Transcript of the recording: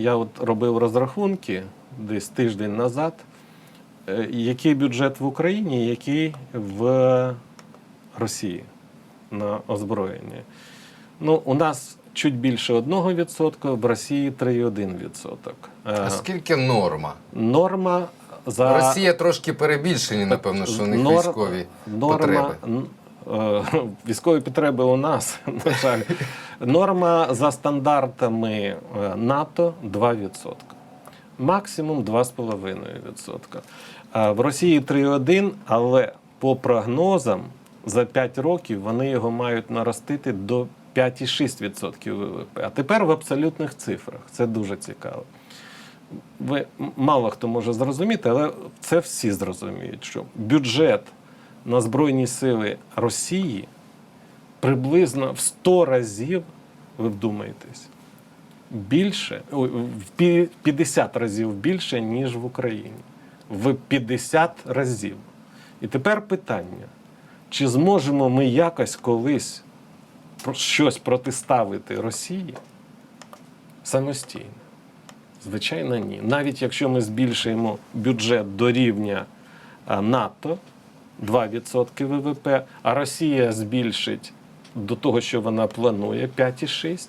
я от робив розрахунки десь тиждень назад, е, який бюджет в Україні, який в Росії на озброєння. Ну, у нас чуть більше 1%, в Росії 3,1%. Е, А скільки норма? Норма за Росія трошки перебільшені, напевно, що у них Нор- військові норма, потреби. Е, Військові потреби у нас, на жаль. Норма за стандартами е, НАТО 2%. Максимум 2,5%. Е, В Росії 3,1%, але по прогнозам за 5 років вони його мають наростити до 5,6% ВВП. А тепер в абсолютних цифрах. Це дуже цікаво ви мало хто може зрозуміти, але це всі зрозуміють, що бюджет на Збройні сили Росії приблизно в 100 разів, ви вдумаєтесь, більше, в 50 разів більше, ніж в Україні. В 50 разів. І тепер питання: чи зможемо ми якось колись щось протиставити Росії самостійно? Звичайно, ні. Навіть якщо ми збільшуємо бюджет до рівня НАТО 2% ВВП, а Росія збільшить до того, що вона планує 5,6%,